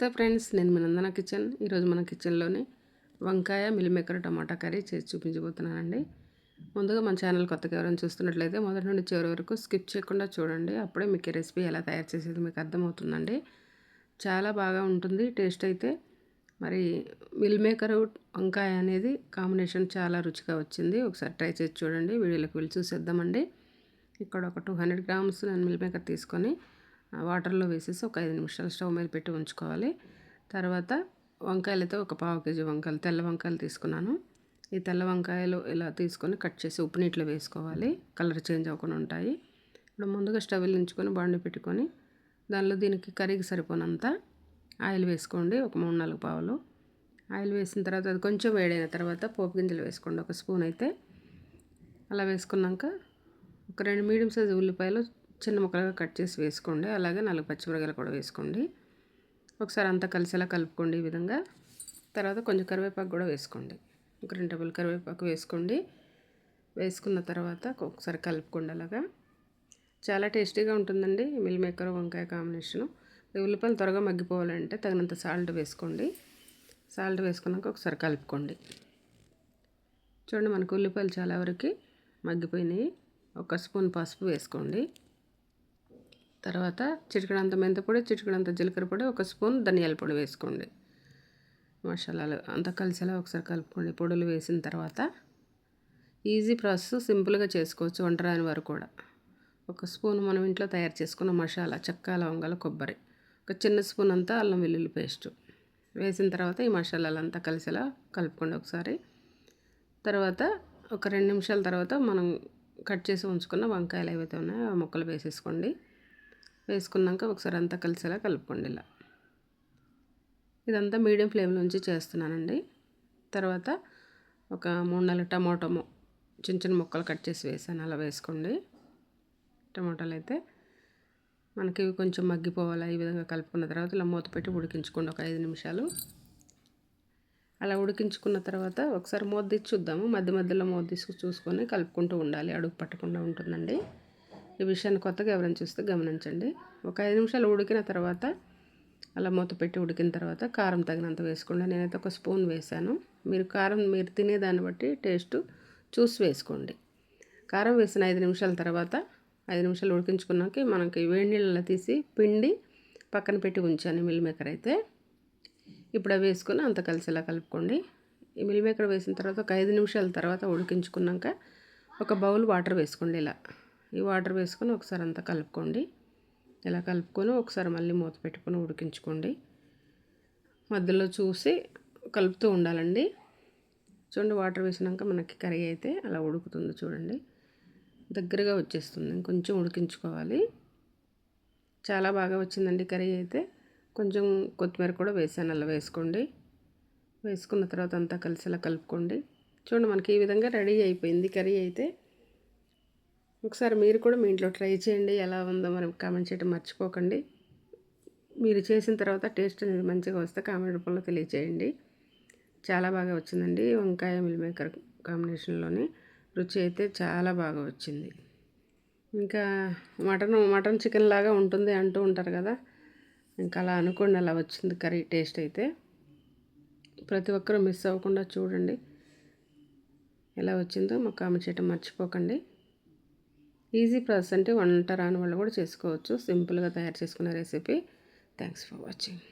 So friends నేను మీ నందన kitchen. ఈరోజు మన కిచెన్లోనే వంకాయ మిల్లిమేకర్ టమాటా కర్రీ చేసి చూపించబోతున్నానండి. ముందుగా మన ఛానల్ కొత్తగా ఎవరైనా చూస్తున్నట్లయితే మొదటి నుండి చివరి వరకు స్కిప్ చేయకుండా చూడండి. అప్పుడే మీకు రెసిపీ ఎలా తయారు చేసేది మీకు అర్థమవుతుందండి. చాలా బాగా ఉంటుంది టేస్ట్ అయితే. మరి మిల్ మేకర్ వంకాయ అనేది కాంబినేషన్ చాలా రుచిగా వచ్చింది. ఒకసారి ట్రై చేసి చూడండి వీడియోలోకి వెళ్ళి చూసేద్దామండి. ఇక్కడ ఒక టూ హండ్రెడ్ గ్రామ్స్ నేను మిల్ మేకర్ తీసుకొని వాటర్లో వేసేసి ఒక ఐదు నిమిషాలు స్టవ్ మీద పెట్టి ఉంచుకోవాలి. తర్వాత వంకాయలతో ఒక పావు కేజీ వంకాయలు తెల్ల వంకాయలు తీసుకున్నాను. ఈ తెల్ల వంకాయలు ఇలా తీసుకొని కట్ చేసి ఉప్పు నీటిలో వేసుకోవాలి. కలర్ చేంజ్ అవ్వకుండా ఉంటాయి. ఇప్పుడు ముందుగా స్టవ్ ఉంచుకొని బాండి పెట్టుకొని దానిలో దీనికి కర్రీకి సరిపోనంత ఆయిల్ వేసుకోండి. ఒక మూడు నాలుగు పావులు. ఆయిల్ వేసిన తర్వాత అది కొంచెం వేడైన తర్వాత పోపు గింజలు వేసుకోండి. ఒక స్పూన్ అయితే. అలా వేసుకున్నాక ఒక రెండు మీడియం సైజు ఉల్లిపాయలు చిన్న ముక్కలుగా కట్ చేసి వేసుకోండి. అలాగే నాలుగు పచ్చిమిరకాయలు కూడా వేసుకోండి. ఒకసారి అంతా కలిసేలా కలుపుకోండి ఈ విధంగా. తర్వాత కొంచెం కరివేపాకు కూడా వేసుకోండి. ఒక రెండు టేబుల్ కరివేపాకు వేసుకోండి. వేసుకున్న తర్వాత ఒకసారి కలుపుకోండి అలాగా. చాలా టేస్టీగా ఉంటుందండి మిల్ మేకర్ వంకాయ కాంబినేషను. ఉల్లిపాయలు త్వరగా మగ్గిపోవాలంటే తగినంత సాల్ట్ వేసుకోండి. సాల్ట్ వేసుకున్నాక ఒకసారి కలుపుకోండి. చూడండి మనకు ఉల్లిపాయలు చాలా వరకు మగ్గిపోయినాయి. ఒక స్పూన్ పసుపు వేసుకోండి. తర్వాత చిటికడంత మెంతపొడి చిటికడంత జీలకర్ర పొడి ఒక స్పూన్ ధనియాల పొడి వేసుకోండి. మసాలాలు అంతా కలిసేలా ఒకసారి కలుపుకోండి. పొడులు వేసిన తర్వాత ఈజీ ప్రాసెస్ సింపుల్గా చేసుకోవచ్చు వంట రాని వారు కూడా. ఒక స్పూన్ మనం ఇంట్లో తయారు చేసుకున్న మసాలా చెక్క లవంగాలు కొబ్బరి ఒక చిన్న స్పూన్ అంతా అల్లం వెల్లుల్లి పేస్ట్ వేసిన తర్వాత ఈ మసాలాలంతా కలిసేలా కలుపుకోండి ఒకసారి. తర్వాత ఒక రెండు నిమిషాల తర్వాత మనం కట్ చేసి ఉంచుకున్న వంకాయలు ఏవైతే ఉన్నాయో ఆ ముక్కలు వేసేసుకోండి. వేసుకున్నాక ఒకసారి అంతా కలిసేలా కలుపుకోండి ఇలా ఇదంతా మీడియం ఫ్లేమ్ నుంచి చేస్తున్నానండి. తర్వాత ఒక మూడు నాలుగు టమాటో చిన్న చిన్న ముక్కలు కట్ చేసి వేసాను. అలా వేసుకోండి. టమాటాలు అయితే మనకి కొంచెం మగ్గిపోవాలి ఈ విధంగా కలుపుకున్న తర్వాత ఇలా మూత పెట్టి ఉడికించుకోండి ఒక ఐదు నిమిషాలు. అలా ఉడికించుకున్న తర్వాత ఒకసారి మూత తీసి చూద్దాము. మధ్య మధ్యలో మూత తీసుకు చూసుకొని కలుపుకుంటూ ఉండాలి. అడుగు పట్టకుండా ఉంటుందండి. ఈ విషయాన్ని కొత్తగా ఎవరైనా చూస్తే గమనించండి. ఒక ఐదు నిమిషాలు ఉడికిన తర్వాత అలా మూత పెట్టి ఉడికిన తర్వాత కారం తగినంత వేసుకోండి. నేనైతే ఒక స్పూన్ వేసాను మీరు కారం మీరు తినేదాన్ని బట్టి టేస్ట్ చూసి వేసుకోండి. కారం వేసిన ఐదు నిమిషాల తర్వాత ఐదు నిమిషాలు ఉడికించుకున్నాక మనకి వేడి నీళ్ళలో తీసి పిండి పక్కన పెట్టి ఉంచాను మిల్ మేకర్ అయితే. ఇప్పుడు వేసుకొని అంత కలిసేలా కలుపుకోండి. ఈ మిల్ మేకర్ వేసిన తర్వాత ఒక ఐదు నిమిషాల తర్వాత ఉడికించుకున్నాక ఒక బౌల్ వాటర్ వేసుకోండి ఇలా. ఈ వాటర్ వేసుకొని ఒకసారి అంతా కలుపుకోండి. ఇలా కలుపుకొని ఒకసారి మళ్ళీ మూత పెట్టుకొని ఉడికించుకోండి. మధ్యలో చూసి కలుపుతూ ఉండాలండి. చూడండి వాటర్ వేసినాక మనకి కర్రీ అయితే అలా ఉడుకుతుంది చూడండి. దగ్గరగా వచ్చేస్తుంది. కొంచెం ఉడికించుకోవాలి. చాలా బాగా వచ్చిందండి కర్రీ అయితే. కొంచెం కొత్తిమీర కూడా వేసాను అలా వేసుకోండి. వేసుకున్న తర్వాత అంతా అలా కలుపుకోండి. చూడండి మనకి ఈ విధంగా రెడీ అయిపోయింది కర్రీ అయితే. ఒకసారి మీరు కూడా మీ ఇంట్లో ట్రై చేయండి. ఎలా ఉందో మనం కామెంట్ చేయడం మర్చిపోకండి. మీరు చేసిన తర్వాత టేస్ట్ అనేది మంచిగా వస్తే కామెంట్ రూపంలో తెలియచేయండి. చాలా బాగా వచ్చిందండి వంకాయ మిల్ మేకర్ కాంబినేషన్లోని. రుచి అయితే చాలా బాగా వచ్చింది. ఇంకా మటన్ మటన్ చికెన్ లాగా ఉంటుంది అంటూ ఉంటారు కదా. ఇంకా అలా అనుకోండి అలా వచ్చింది కర్రీ టేస్ట్ అయితే. ప్రతి ఒక్కరూ మిస్ అవ్వకుండా చూడండి. ఎలా వచ్చిందో మాకు కామెంట్ చేయటం మర్చిపోకండి. ఈజీ ప్రాసెస్ అంటే వంట రాని వాళ్ళు కూడా చేసుకోవచ్చు. సింపుల్గా తయారు చేసుకున్న రెసిపీ. Thanks for watching.